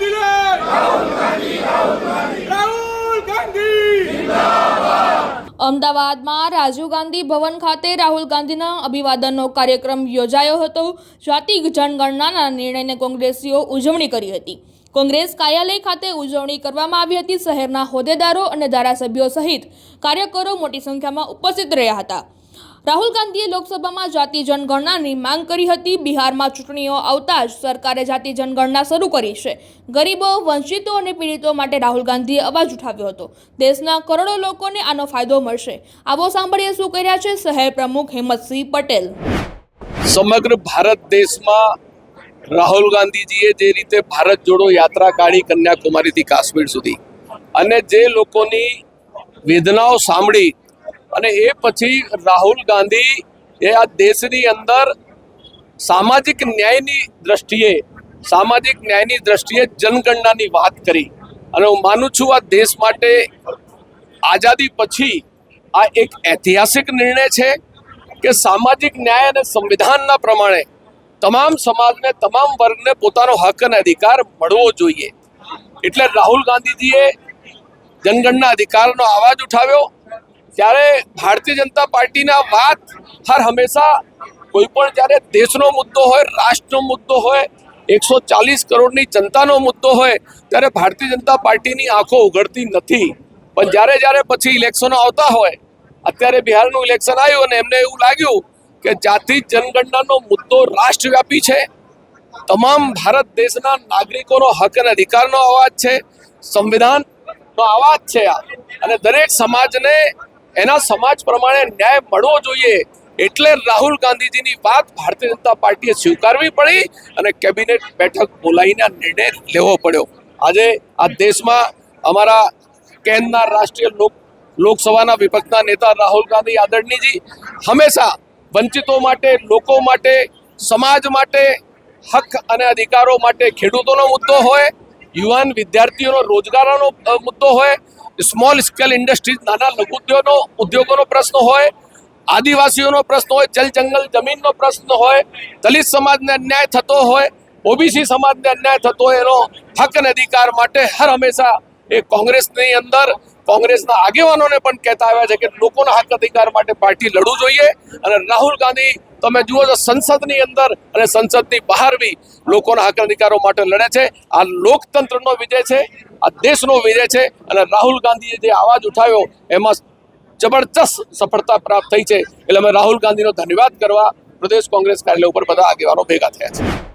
દિલે રાહુલ ગાંધી. અમદાવાદમાં રાજીવ ગાંધી ભવન ખાતે રાહુલ ગાંધીના અભિવાદનનો કાર્યક્રમ યોજાયો હતો. જાતિ જનગણનાના નિર્ણયને કોંગ્રેસીઓ ઉજવણી કરી હતી. કોંગ્રેસ કાર્યાલય ખાતે ઉજવણી કરવામાં આવી હતી. શહેરના હોદ્દેદારો અને ધારાસભ્યો સહિત કાર્યકરો મોટી સંખ્યામાં ઉપસ્થિત રહ્યા હતા. રાહુલ ગાંધીએ લોકસભામાં જાતિ જનગણનાની માંગ કરી હતી. બિહારમાં ચૂંટણીઓ આવતા જ સરકારે જાતિ જનગણના શરૂ કરી છે. ગરીબો, વંચિતો અને પીડિતો માટે રાહુલ ગાંધીએ અવાજ ઉઠાવ્યો હતો. દેશના કરોડો લોકોને આનો ફાયદો મળશે. આવો સાંભળીએ શું કર્યા છે શહેર પ્રમુખ હેમંતસિંહ પટેલ. સમગ્ર ભારત દેશમાં રાહુલ ગાંધીજીએ જે રીતે ભારત જોડો યાત્રા કાઢી કન્યાકુમારીથી કાશ્મીર સુધી અને જે લોકોની વેદનાઓ સાંભળી અને એ પછી રાહુલ ગાંધી એ આ દેશની અંદર સામાજિક ન્યાયની દ્રષ્ટિએ, સામાજિક ન્યાયની દ્રષ્ટિએ જનગણનાની વાત કરી. અને હું માનું છું આ દેશ માટે આઝાદી પછી આ એક ઐતિહાસિક નિર્ણય છે કે સામાજિક ન્યાય અને સંવિધાનના પ્રમાણે તમામ સમાજને, તમામ વર્ગને પોતાનો હક અને અધિકાર મળવો જોઈએ. એટલે રાહુલ ગાંધીજીએ જનગણના અધિકારનો અવાજ ઉઠાવ્યો ત્યારે ભારતીય જનતા પાર્ટીના વાત હર હંમેશા કોઈ પણ જ્યારે દેશનો મુદ્દો હોય, રાષ્ટ્રનો મુદ્દો હોય, એકસો ચાલીસ કરોડની જનતાનો મુદ્દો હોય, ત્યારે ભારતીય જનતા પાર્ટીની આંખો ઉઘડતી નથી. પણ જ્યારે જ્યારે પછી ઇલેક્શનો આવતા હોય, અત્યારે બિહારનું ઇલેક્શન આવ્યું અને એમને એવું લાગ્યું કે જાતિ જનગણનાનો મુદ્દો રાષ્ટ્રવ્યાપી છે. તમામ ભારત દેશના નાગરિકોનો હક અને અધિકારનો અવાજ છે. સંવિધાનનો અવાજ છે આ. અને દરેક સમાજને એના સમાજ પ્રમાણે ન્યાય મળવો જોઈએ એટલે રાહુલ ગાંધીજીની વાત ભારતીય જનતા પાર્ટીએ સ્વીકારવી પડી અને કેબિનેટ બેઠક બોલાવીને નિર્ણય લેવો પડ્યો. આજે આ દેશમાં અમારા કેન્દ્રના રાષ્ટ્રીય લોક, લોકસભાના વિપક્ષના નેતા રાહુલ ગાંધી આદરણીજી હંમેશા વંચિતો માટે, લોકો માટે, સમાજ માટે, હક અને અધિકારો માટે ખેડૂતોનો મુદ્દો હોય, યુવાન વિદ્યાર્થીઓનો રોજગારનો મુદ્દો હોય સ્મોલ સ્કેલ ઇન્ડસ્ટ્રીઝ નાના લઘુ ઉદ્યોગનો ઉદ્યોગોનો પ્રશ્ન હોય, આદિવાસીઓનો પ્રશ્ન હોય, જલ જંગલ જમીનનો પ્રશ્ન હોય, દલિત સમાજને અન્યાય થતો હોય, ઓબીસી સમાજને અન્યાય થતો હોય, એનો હક અને અધિકાર માટે હર હંમેશા એ કોંગ્રેસની અંદર, કોંગ્રેસના આગેવાનોને પણ કહેતા આવ્યા છે કે લોકોના હક અધિકાર માટે પાર્ટી લડવું જોઈએ. અને રાહુલ ગાંધી તમે જુઓ છો સંસદની અંદર અને સંસદની બહાર બી લોકોના હક અધિકારો માટે લડે છે. આ લોકતંત્રનો વિજય છે, આ દેશનો વિજય છે અને રાહુલ ગાંધીએ જે અવાજ ઉઠાવ્યો એમાં જબરજસ્ત સફળતા પ્રાપ્ત થઈ છે. એટલે અમે રાહુલ ગાંધીનો ધન્યવાદ કરવા પ્રદેશ કોંગ્રેસ કાર્યાલય ઉપર બધા આગેવાનો ભેગા થયા છે.